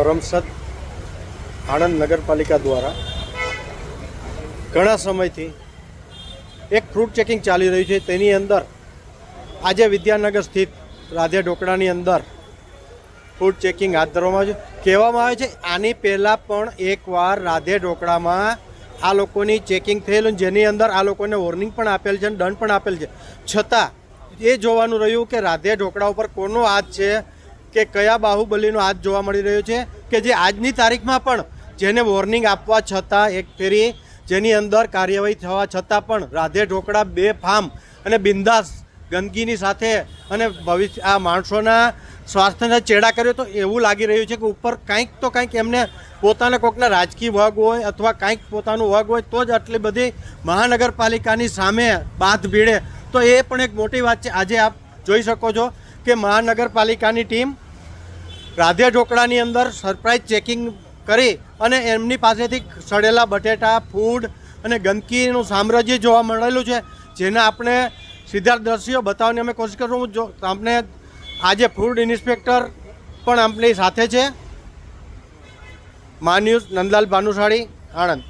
કરમસદ આણંદ નગરપાલિકા દ્વારા ઘણા સમયથી એક ફ્રૂટ ચેકિંગ ચાલી રહ્યું છે. તેની અંદર આજે વિદ્યાનગર સ્થિત રાધે ઢોકળાની અંદર ફૂડ ચેકિંગ હાથ ધરવામાં આવ્યું છે. કહેવામાં આવે છે, આની પહેલાં પણ એકવાર રાધે ઢોકળામાં આ લોકોની ચેકિંગ થયેલું જેની અંદર આ લોકોને વોર્નિંગ પણ આપેલ છે અને દંડ પણ આપેલ છે. છતાં એ જોવાનું રહ્યું કે રાધે ઢોકળા ઉપર કોનો હાથ છે કે કયા બાહુબલીનો હાથ જોવા મળી રહ્યો છે કે જે આજની તારીખમાં પણ જેને વોર્નિંગ આપવા છતાં એક ફેરી જેની અંદર કાર્યવાહી થવા છતાં પણ રાધે ઢોકળા, બે ફાર્મ અને બિંદાસ ગંદકીની સાથે અને ભવિષ્ય, આ માણસોના સ્વાસ્થ્યને ચેડા કર્યો તો એવું લાગી રહ્યું છે કે ઉપર કંઈક તો કંઈક એમને પોતાના કોઈકના રાજકીય વગ હોય અથવા કંઈક પોતાનું વગ હોય તો જ આટલી બધી મહાનગરપાલિકાની સામે બાથ ભીડે તો એ પણ એક મોટી વાત છે. આજે આપ જોઈ શકો છો કે મહાનગરપાલિકાની ટીમ રાધે ઢોકળાની અંદર સરપ્રાઇઝ ચેકિંગ કરી અને એમની પાસેથી સડેલા બટેટા, ફૂડ અને ગંદકીનું સામ્રાજ્ય જોવા મળેલું છે, જેને આપણે સીધા બતાવવાની અમે કોશિશ કરું જો આપણે આજે ફૂડ ઇન્સ્પેક્ટર પણ આપણી સાથે છે. મા નંદલાલ ભાનુશાળી, આણંદ.